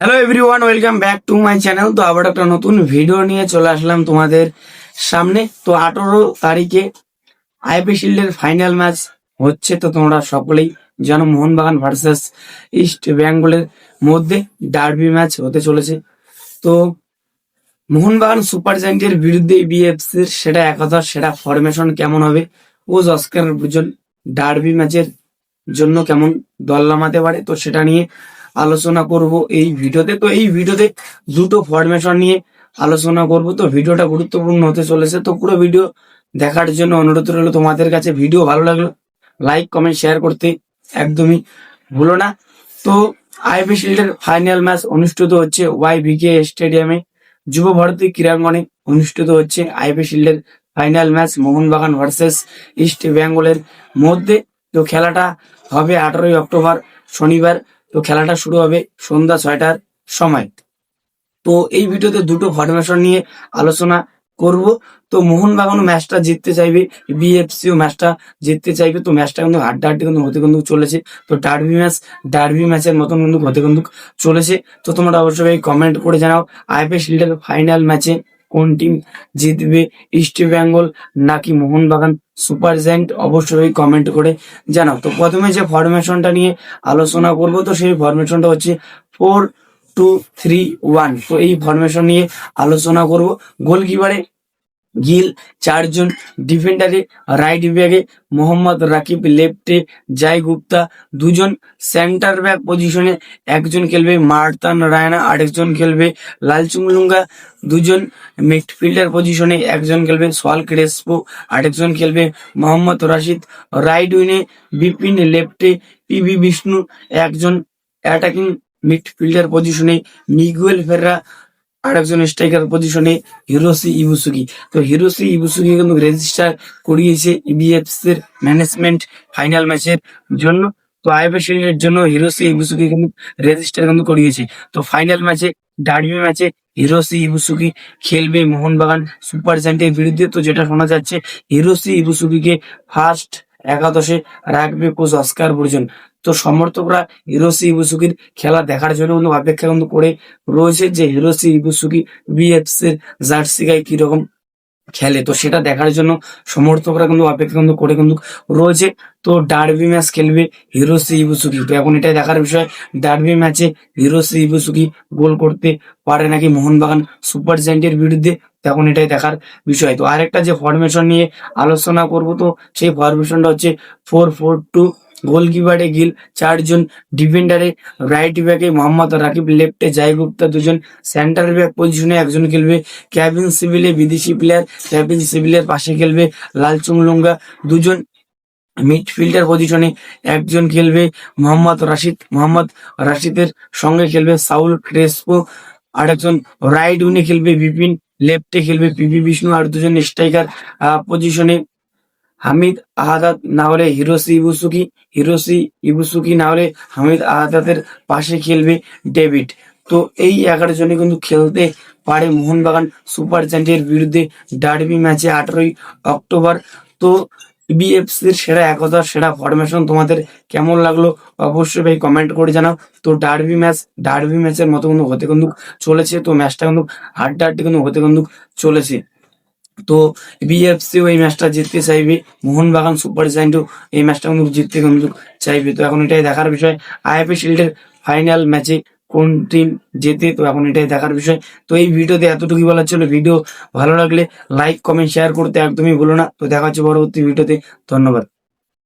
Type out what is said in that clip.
Hello everyone welcome back to my channel তো আবার একটা নতুন ভিডিও নিয়ে চলে আসলাম তোমাদের সামনে। তো আঠারো তারিখে আইপি শিল্ডের ফাইনাল ম্যাচ হচ্ছে। তো তোমরা সকলেই জানো মোহনবাগান ভার্সেস ইস্ট বেঙ্গলের মধ্যে ডার্বি ম্যাচ হতে চলেছে। তো মোহনবাগান সুপার জায়েন্টের বিরুদ্ধে বিএফসির সেটা একাদশ সেটা ফরমেশন কেমন হবে? ও অস্কার বুজন ডার্বি ম্যাচের জন্য কেমন দল নামাতে পারে? তো সেটা নিয়ে আলোচনা করব এই ভিডিওতে। তো এই ভিডিওতে দুটো ফরমেশন নিয়ে আলোচনা করব। তো ভিডিওটা গুরুত্বপূর্ণ হতে চলেছে। তো পুরো ভিডিও দেখার জন্য অনুরোধ রইল তোমাদের কাছে। ভিডিও ভালো লাগল লাইক কমেন্ট শেয়ার করতে একদমই ভুলো না। তো আইপি শিল্ডের ফাইনাল ম্যাচ অনুষ্ঠিত হচ্ছে ওয়াই ভিকে স্টেডিয়ামে যুব ভারতী ক্রীড়াঙ্গনে অনুষ্ঠিত হচ্ছে IP শিল্ডের final match Mohun Bagan versus east বেঙ্গলের মধ্যে। তো খেলাটা হবে আঠারোই অক্টোবর শনিবার। তো খেলাটা শুরু হবে সন্ধ্যা ছয়টার সময়। তো এই ভিডিওতে দুটো ফরমেশন নিয়ে আলোচনা করব। তো মোহনবাগানও ম্যাচটা জিততে চাইবে বিএফসিও ম্যাচটা জিততে চাইবে। তো ম্যাচটা কিন্তু হাড্ডা হাড্ডাহাড্ডি কিন্তু হতে কিন্তু চলেছে। তো ডার্বি ম্যাচ ডার্বি ম্যাচের মতন কিন্তু হতে কিন্তু চলেছে। তো তোমরা অবশ্যই কমেন্ট করে জানাও। আইপিএস লিগের ফাইনাল ম্যাচে কোন টিম জিতবে? ইস্ট বেঙ্গল নাকি মোহনবাগান? সুপার জ্যান্ট অবশ্যই কমেন্ট করে জানাও। তো প্রথমে যে ফরমেশনটা নিয়ে আলোচনা করব, তো সেই ফরমেশনটা হচ্ছে ফোর টু থ্রি ওয়ান তো এই ফরমেশন নিয়ে আলোচনা করব। গোলকিপারে গিল চারজন ডিফেন্ডারে, রাইট ব্যাগে মোহাম্মদ রাকিব, লেফটে জয় গুপ্তা, দুজন সেন্টার ব্যাক পজিশনে, একজন খেলবে মার্তান রায়না, আরেকজন খেলবে লালচুংলুঙ্গা দুজন মিডফিল্ডার পজিশনে, একজন খেলবে সোয়াল ক্রেসপো, আরেকজন খেলবে মোহাম্মদ রাশিদ, রাইট উইনে বিপিন, লেফটে পিভি বিষ্ণু, একজন অ্যাটাকিং মিডফিল্ডার পজিশনে মিগুয়েল ফেররা আরেকজন স্ট্রাইকার পজিশনে হিরোসি ইবুসুকি তো হিরোসি ইবুসুকি কিন্তু রেজিস্টার করিয়েছে ইবিএফস এর ম্যানেজমেন্ট ফাইনাল ম্যাচের জন্য। তো আইএফএ শিল্ডের জন্য হিরোসি ইবুসুকি কিন্তু রেজিস্টার কিন্তু করিয়েছে। তো ফাইনাল ম্যাচে ডার্বি ম্যাচে হিরোসি ইবুসুকি খেলবে মোহনবাগান সুপার জায়েন্টের বিরুদ্ধে। তো যেটা শোনা যাচ্ছে হিরোসি ইবুসুকিকে ফার্স্ট একাদশে রাখবে কোচ অস্কার বর্জন তো সমর্থকরা হিরোসি ইবুসুকির খেলা দেখার জন্য অপেক্ষা কিন্তু করে রয়েছে যে হিরোসি ইবুসুকি বিএফসির জার্সি গায়ে কীরকম খেলে। তো সেটা দেখার জন্য সমর্থকরা কিন্তু অপেক্ষা কিন্তু করে কিন্তু রয়েছে। তো ডার্বি ম্যাচ খেলবে হিরোসি ইবুসুকি। তো এখন এটাই দেখার বিষয় ডার্বি ম্যাচে হিরোসি ইবুসুকি গোল করতে পারে নাকি মোহনবাগান সুপার জায়েন্টের বিরুদ্ধে? তখন এটাই দেখার বিষয়। তো আরেকটা যে ফরমেশন নিয়ে আলোচনা করব, তো সেই ফরমেশনটা হচ্ছে ফোর ফোর টু গোলকিপারে গিল। চারজন ডিফেন্ডারে রাইট ব্যাকে মোহাম্মদ রাকিব লেফটে জয় গুপ্তা, দুজন সেন্টার ব্যাক পজিশনে একজন খেলবে। ক্যাবিন সিভিলে বিদেশি প্লেয়ার ক্যাবিন সিভিলের পাশে খেলবে লালচুং লুঙ্গা। দুজন মিডফিল্ডার পজিশনে একজন খেলবে মোহাম্মদ রাশিদ। মোহাম্মদ রাশিদের সঙ্গে খেলবে সাউল ক্রেসপো। আর একজন রাইট উইনে খেলবে বিপিন লেফটে খেলবে পিপি বিষ্ণু। আর দুজন স্ট্রাইকার পজিশনে হামিদ আহাদাত না হলে হিরোসি ইবুসুকি হিরোসি ইবুসুকি না হলে হামিদ আহাদাতের পাশে খেলবে ডেভিড। তো এই এগারো জনে কিন্তু খেলতে পারে মোহনবাগান সুপার জায়েন্টের বিরুদ্ধে ডার্বি ম্যাচে আঠারোই অক্টোবর। তো বিএফসির সেরা একতা সেরা ফরমেশন তোমাদের কেমন লাগল অবশ্যই ভাই কমেন্ট করে জানাও। তো ডার্বি ম্যাচ, ডার্বি ম্যাচের মতো কিন্তু হতে কিন্তু চলেছে। তো ম্যাচটা কিন্তু হাড্ডাহাড্ডি কিন্তু হতে কিন্তু চলেছে। তো বিএফসিও এই ম্যাচটা জিততে চাইবে। মোহনবাগান সুপার জায়েন্টও এই ম্যাচটা কিন্তু জিততে কিন্তু চাইবে। তো এখন এটাই দেখার বিষয়। আইএফএ শিল্ডের ফাইনাল ম্যাচে কোন টিম জেতে, তো এখন এটাই দেখার বিষয়। তো এই ভিডিওতে এতটুকুই বলার ছিল। ভিডিও ভালো লাগলে লাইক কমেন্ট শেয়ার করতে একদমই ভুলো না। তো দেখা হচ্ছে পরবর্তী ভিডিওতে। ধন্যবাদ।